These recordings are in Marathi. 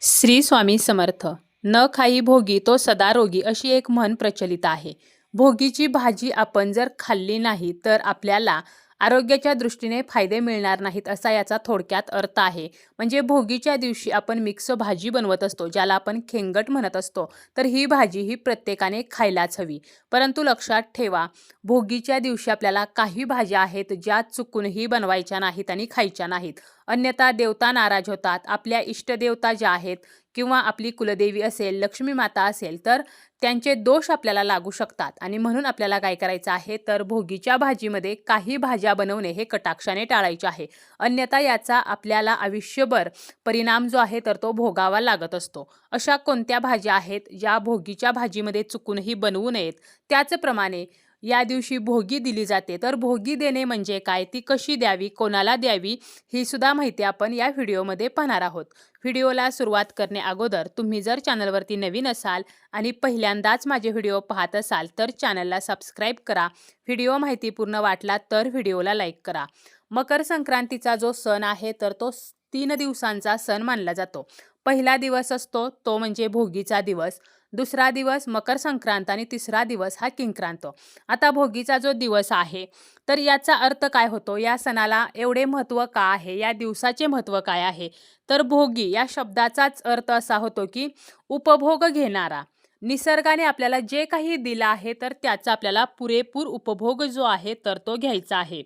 श्री स्वामी समर्थ. न खाई भोगी तो सदा रोगी अशी एक म्हण प्रचलित आहे. भोगीची भाजी आपण जर खाल्ली नाही तर आपल्याला आरोग्याच्या दृष्टीने फायदे मिळणार नाहीत असा याचा थोडक्यात अर्थ आहे. म्हणजे भोगीच्या दिवशी आपण मिक्स भाजी बनवत असतो ज्याला आपण खेंगट म्हणत असतो तर ही भाजी ही प्रत्येकाने खायलाच हवी. परंतु लक्षात ठेवा भोगीच्या दिवशी आपल्याला काही भाज्या आहेत ज्या चुकूनही बनवायच्या नाहीत आणि खायच्या नाहीत. अन्यथा देवता नाराज होतात आपल्या इष्टदेवता ज्या आहेत किंवा आपली कुलदेवी असेल लक्ष्मी माता असेल तर त्यांचे दोष आपल्याला लागू शकतात. आणि म्हणून आपल्याला काय करायचं आहे? तर भोगीच्या भाजीमध्ये काही भाज्या बनवणे हे कटाक्षाने टाळायचे आहे. अन्यथा याचा आपल्याला आयुष्यभर परिणाम जो आहे तर तो भोगावा लागत असतो. अशा कोणत्या भाज्या आहेत ज्या भोगीच्या भाजीमध्ये चुकूनही बनवू नयेत? त्याचप्रमाणे या दिवशी भोगी दिली जाते. तर भोगी देणे म्हणजे काय? ती कशी द्यावी? कोणाला द्यावी? ही सुद्धा माहिती आपण या व्हिडिओमध्ये पाहणार आहोत. व्हिडिओला सुरुवात करणे अगोदर तुम्ही जर चॅनलवरती नवीन असाल आणि पहिल्यांदाच माझे व्हिडिओ पाहत असाल तर चॅनलला सबस्क्राईब करा. व्हिडिओ माहितीपूर्ण वाटला तर व्हिडिओला लाईक करा. मकर संक्रांतीचा जो सण आहे तर तो तीन दिवसांचा सण मानला जातो. पहिला दिवस असतो तो म्हणजे भोगीचा दिवस. दुसरा दिवस मकर संक्रांत आणि तिसरा दिवस हा किंक्रांत. आता भोगीचा जो दिवस आहे तर याचा अर्थ काय होतो? या सणाला एवढे महत्त्व का आहे? या दिवसाचे महत्त्व काय आहे? तर भोगी या शब्दाचाच अर्थ असा होतो की उपभोग घेणारा. निसर्गाने आपल्याला जे काही दिलं आहे तर त्याचा आपल्याला पुरेपूर उपभोग जो आहे तर तो घ्यायचा आहे.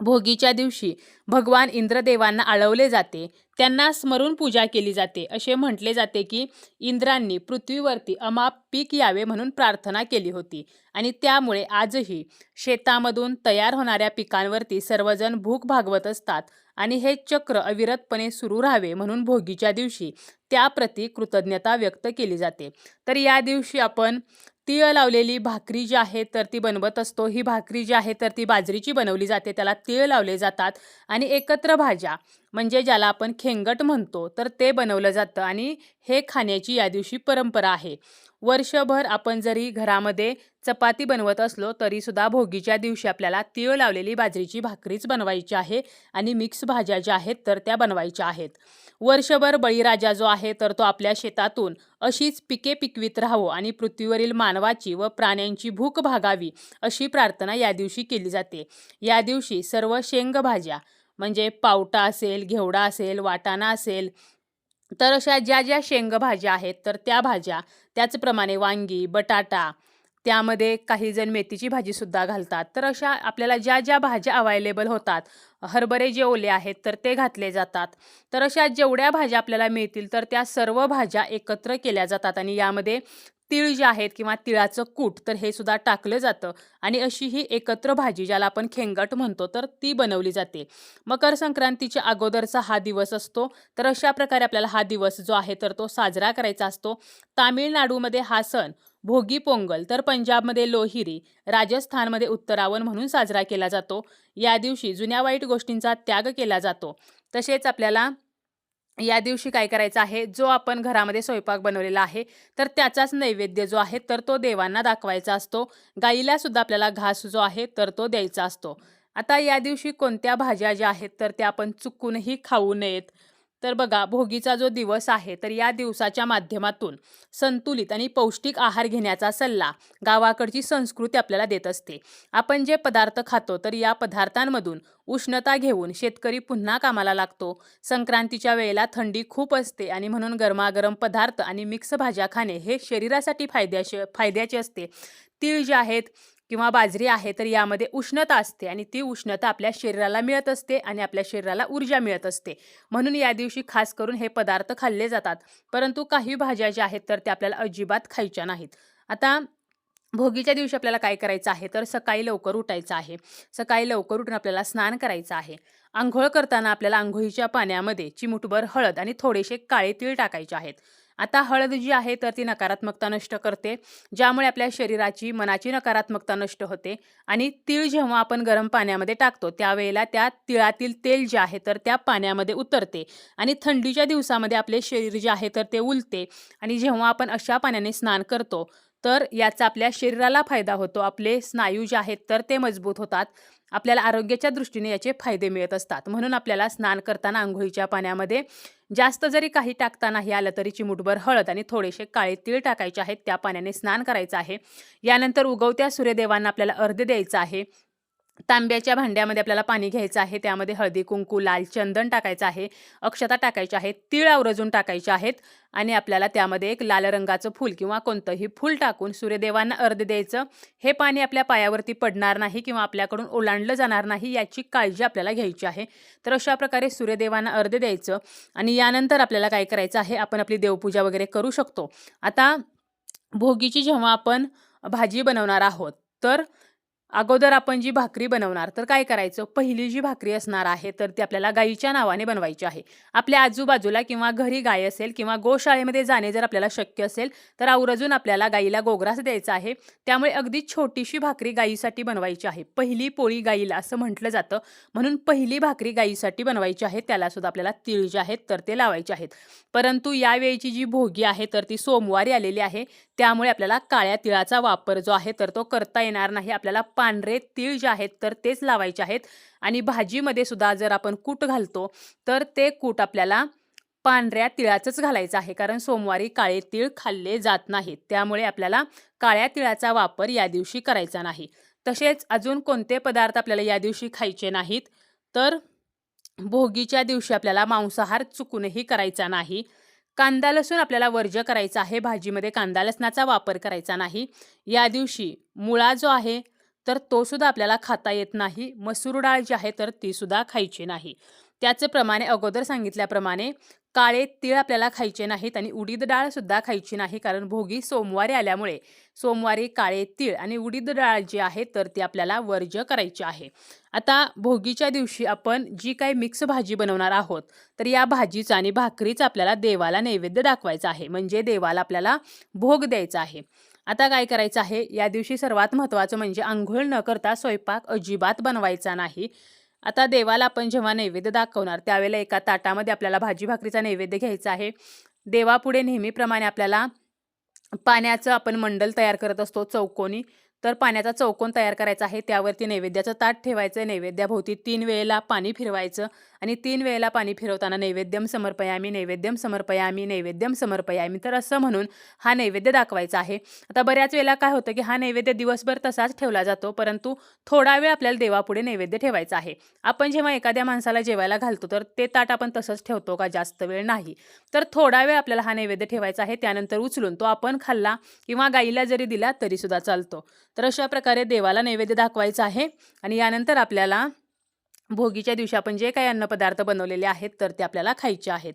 भोगीच्या दिवशी भगवान इंद्रदेवांना आळवले जाते. त्यांना स्मरून पूजा केली जाते. असे म्हटले जाते की इंद्रांनी पृथ्वीवरती अमाप पीक यावे म्हणून प्रार्थना केली होती. आणि त्यामुळे आजही शेतामधून तयार होणाऱ्या पिकांवरती सर्वजण भूक भागवत असतात आणि हे चक्र अविरतपणे सुरू राहावे म्हणून भोगीच्या दिवशी त्याप्रती कृतज्ञता व्यक्त केली जाते. तर या दिवशी आपण तीळ लावलेली भाकरी जी आहे तर ती बनवत असतो. ही भाकरी जी आहे तर ती बाजरीची बनवली जाते. त्याला तीळ लावले जातात आणि एकत्र भाज्या. म्हणजे ज्याला आपण खेंगट म्हणतो तर ते बनवलं जातं आणि हे खाण्याची या दिवशी परंपरा आहे. वर्षभर आपण जरी घरामध्ये चपाती बनवत असलो तरीसुद्धा भोगीच्या दिवशी आपल्याला तीळ लावलेली बाजरीची भाकरीच बनवायची आहे आणि मिक्स भाज्या ज्या आहेत तर त्या बनवायच्या आहेत. वर्षभर बळीराजा जो आहे तर तो आपल्या शेतातून अशीच पिके पिकवीत राहावं आणि पृथ्वीवरील मानवाची व प्राण्यांची भूक भागावी अशी प्रार्थना या दिवशी केली जाते. या दिवशी सर्व शेंगभाज्या म्हणजे पावटा असेल घेवडा असेल वाटाणा असेल तर अशा ज्या ज्या शेंगभाज्या आहेत तर त्या भाज्या त्याचप्रमाणे वांगी बटाटा त्यामध्ये काही जण मेथीची भाजीसुद्धा घालतात. तर अशा आपल्याला ज्या ज्या भाज्या अवायलेबल होतात हरभरे जे ओले आहेत तर ते घातले जातात. तर अशा जेवढ्या भाज्या आपल्याला मिळतील तर त्या सर्व भाज्या एकत्र केल्या जातात आणि यामध्ये तीळ जे आहेत किंवा तिळाचं कूट तर हे सुद्धा टाकलं जातं. आणि अशी ही एकत्र भाजी ज्याला आपण खेंगट म्हणतो तर ती बनवली जाते. मकर संक्रांतीच्या अगोदरचा हा दिवस असतो. तर अशा प्रकारे आपल्याला हा दिवस जो आहे तर तो साजरा करायचा असतो. तामिळनाडूमध्ये हा सण भोगी पोंगल तर पंजाबमध्ये लोहिरी राजस्थानमध्ये उत्तरावण म्हणून साजरा केला जातो. या दिवशी जुन्या वाईट गोष्टींचा त्याग केला जातो. तसेच आपल्याला या दिवशी काय करायचं आहे? जो आपण घरामध्ये स्वयंपाक बनवलेला आहे तर त्याचाच नैवेद्य जो आहे तर तो देवांना दाखवायचा असतो. गाईला सुद्धा आपल्याला घास जो आहे तर तो द्यायचा असतो. आता या दिवशी कोणत्या भाज्या ज्या आहेत तर त्या आपण चुकूनही खाऊ नयेत. तर बघा भोगीचा जो दिवस आहे तर या दिवसाच्या माध्यमातून संतुलित आणि पौष्टिक आहार घेण्याचा सल्ला गावाकडची संस्कृती आपल्याला देत असते. आपण जे पदार्थ खातो तर या पदार्थांमधून उष्णता घेऊन शेतकरी पुन्हा कामाला लागतो. संक्रांतीच्या वेळेला थंडी खूप असते आणि म्हणून गरमागरम पदार्थ आणि मिक्स भाज्या खाणे हे शरीरासाठी फायद्याचे फायद्याचे असते. तीळ जे आहेत किंवा बाजरी आहे तर यामध्ये उष्णता असते आणि ती उष्णता आपल्या शरीराला मिळत असते आणि आपल्या शरीराला ऊर्जा मिळत असते. म्हणून या दिवशी खास करून हे पदार्थ खाल्ले जातात. परंतु काही भाज्या ज्या आहेत तर त्या आपल्याला अजिबात खायच्या नाहीत. आता भोगीच्या दिवशी आपल्याला काय करायचं आहे तर सकाळी लवकर उठायचं आहे. सकाळी लवकर उठून आपल्याला स्नान करायचं आहे. आंघोळ करताना आपल्याला आंघोळीच्या पाण्यामध्ये चिमुटभर हळद आणि थोडेसे काळे तीळ टाकायचे आहेत. आता हळद जी आहे तर ती नकारात्मकता नष्ट करते. ज्यामुळे आपल्या शरीराची मनाची नकारात्मकता नष्ट होते. आणि तीळ जेव्हा आपण गरम पाण्यामध्ये टाकतो त्यावेळेला त्या तिळातील तेल जे आहे तर त्या पाण्यामध्ये उतरते. आणि थंडीच्या दिवसामध्ये आपले शरीर जे आहे तर ते उलते. आणि जेव्हा आपण अशा पाण्याने स्नान करतो तर याचा आपल्या शरीराला फायदा होतो. आपले स्नायू जे आहेत तर ते मजबूत होतात. आपल्याला आरोग्याच्या दृष्टीने याचे फायदे मिळत असतात. म्हणून आपल्याला स्नान करताना आंघोळीच्या पाण्यामध्ये जास्त जरी काही टाकता नाही आलं तरी चिमुटभर हळद आणि थोडेसे काळे तीळ टाकायचे आहेत. त्या पाण्याने स्नान करायचं आहे. यानंतर उगवत्या सूर्यदेवांना आपल्याला अर्ध द्यायचं आहे. तांब्याच्या भांड्यामध्ये आपल्याला पाणी घ्यायचं आहे. त्यामध्ये हळदी कुंकू लाल चंदन टाकायचं आहे. अक्षता टाकायच्या आहेत. तीळ आवरजून टाकायचे आहेत. आणि आपल्याला त्यामध्ये एक लाल रंगाचं फूल किंवा कोणतंही फूल टाकून सूर्यदेवांना अर्ध द्यायचं. हे पाणी आपल्या पायावरती पडणार नाही किंवा आपल्याकडून ओलांडलं जाणार नाही याची काळजी आपल्याला घ्यायची आहे. तर अशा प्रकारे सूर्यदेवांना अर्ध द्यायचं. आणि यानंतर आपल्याला काय करायचं आहे? आपण आपली देवपूजा वगैरे करू शकतो. आता भोगीची जेव्हा आपण भाजी बनवणार आहोत तर अगोदर आपण जी भाकरी बनवणार तर काय करायचं? पहिली जी भाकरी असणार आहे तर ती आपल्याला गाईच्या नावाने बनवायची आहे. आपल्या आजूबाजूला किंवा घरी गाय असेल किंवा गोशाळेमध्ये जाणे जर आपल्याला शक्य असेल तर आवर्जून आपल्याला गाईला गोग्रास द्यायचा आहे. त्यामुळे अगदी छोटीशी भाकरी गाईसाठी बनवायची आहे. पहिली पोळी गाईला असं म्हटलं जातं. म्हणून पहिली भाकरी गाईसाठी बनवायची आहे त्याला सुद्धा आपल्याला तीळ जे आहेत तर ते लावायचे आहेत. परंतु यावेळीची जी भोगी आहे तर ती सोमवारी आलेली आहे. त्यामुळे आपल्याला काळ्या तिळाचा वापर जो आहे तर तो करता येणार नाही. आपल्याला पांढरे तीळ जे आहेत तर तेच लावायचे आहेत. आणि भाजीमध्ये सुद्धा जर आपण कूट घालतो तर ते कूट आपल्याला पांढऱ्या तिळाचंच घालायचं आहे. कारण सोमवारी काळे तीळ खाल्ले जात नाहीत. त्यामुळे आपल्याला काळ्या तिळाचा वापर या दिवशी करायचा नाही. तसेच अजून कोणते पदार्थ आपल्याला या दिवशी खायचे नाहीत तर भोगीच्या दिवशी आपल्याला मांसाहार चुकूनही करायचा नाही. कांदा लसूण आपल्याला वर्ज्य करायचा आहे. भाजीमध्ये कांदा लसणाचा वापर करायचा नाही. या दिवशी मुळा जो आहे तर तो सुद्धा आपल्याला खाता येत नाही. मसूर डाळ जी आहे तर ती सुद्धा खायची नाही. त्याचप्रमाणे अगोदर सांगितल्याप्रमाणे काळे तीळ आपल्याला खायचे नाहीत आणि उडीद डाळ सुद्धा खायची नाही कारण भोगी सोमवारी आल्यामुळे सोमवारी काळे तीळ आणि उडीद डाळ जी आहे तर ती आपल्याला वर्ज्य करायची आहे. आता भोगीच्या दिवशी आपण जी काही मिक्स भाजी बनवणार आहोत तर या भाजीचा आणि भाकरीचा आपल्याला देवाला नैवेद्य दाखवायचा आहे. म्हणजे देवाला आपल्याला भोग द्यायचा आहे. आता काय करायचं आहे? या दिवशी सर्वात महत्त्वाचं म्हणजे आंघोळ न करता स्वयंपाक अजिबात बनवायचा नाही. आता देवाला आपण जेव्हा नैवेद्य दाखवणार त्यावेळेला एका ताटामध्ये आपल्याला भाजी भाकरीचा नैवेद्य घ्यायचा आहे. देवापुढे नेहमीप्रमाणे आपल्याला पाण्याचं आपण मंडल तयार करत असतो चौकोनी. तर पाण्याचा चौकोन तयार करायचा आहे त्यावरती नैवेद्याचं ताट ठेवायचं नैवेद्याभोवती तीन वेळेला पाणी फिरवायचं. आणि तीन वेळेला पाणी फिरवताना नैवेद्यम समर्पयामी नैवेद्यम समर्पयामी नैवेद्यम समर्पयामी. तर असं म्हणून हा नैवेद्य दाखवायचा आहे. आता बऱ्याच वेळेला काय होतं की हा नैवेद्य दिवसभर तसाच ठेवला जातो परंतु थोडा वेळ आपल्याला देवापुढे नैवेद्य ठेवायचा आहे. आपण जेव्हा एखाद्या माणसाला जेवायला घालतो तर ते ताट आपण तसंच ठेवतो का? जास्त वेळ नाही. तर थोडा वेळ आपल्याला हा नैवेद्य ठेवायचा आहे. त्यानंतर उचलून तो आपण खाल्ला किंवा गाईला जरी दिला तरीसुद्धा चालतो. तर अशा प्रकारे देवाला नैवेद्य दाखवायचा आहे. आणि यानंतर आपल्याला भोगीच्या दिवशी आपण जे काही अन्नपदार्थ बनवलेले आहेत तर ते आपल्याला खायचे आहेत.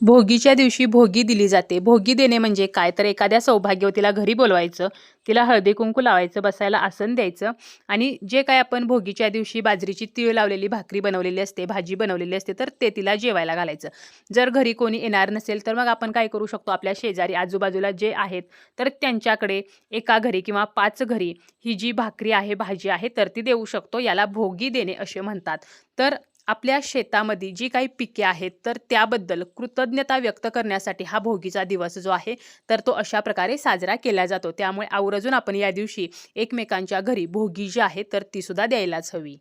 भोगीच्या दिवशी भोगी दिली जाते. भोगी देणे म्हणजे काय? तर एखाद्या सौभाग्यवतीला घरी बोलवायचं तिला हळदी कुंकू लावायचं बसायला आसन द्यायचं आणि जे काय आपण भोगीच्या दिवशी बाजरीची तीळ लावलेली भाकरी बनवलेली असते भाजी बनवलेली असते तर ते तिला जेवायला घालायचं. जर घरी कोणी येणार नसेल तर मग आपण काय करू शकतो? आपल्या शेजारी आजूबाजूला जे आहेत तर त्यांच्याकडे एका घरी किंवा पाच घरी ही जी भाकरी आहे भाजी आहे तर ती देऊ शकतो. याला भोगी देणे असे म्हणतात. तर आपल्या शेतामध्ये जी काही पिके आहेत तर त्याबद्दल कृतज्ञता व्यक्त करण्यासाठी हा भोगीचा दिवस जो आहे तर तो अशा प्रकारे साजरा केला जातो. त्यामुळे आवर्जून आपण या दिवशी एकमेकांच्या घरी भोगी जी आहे तर तीसुद्धा द्यायलाच हवी.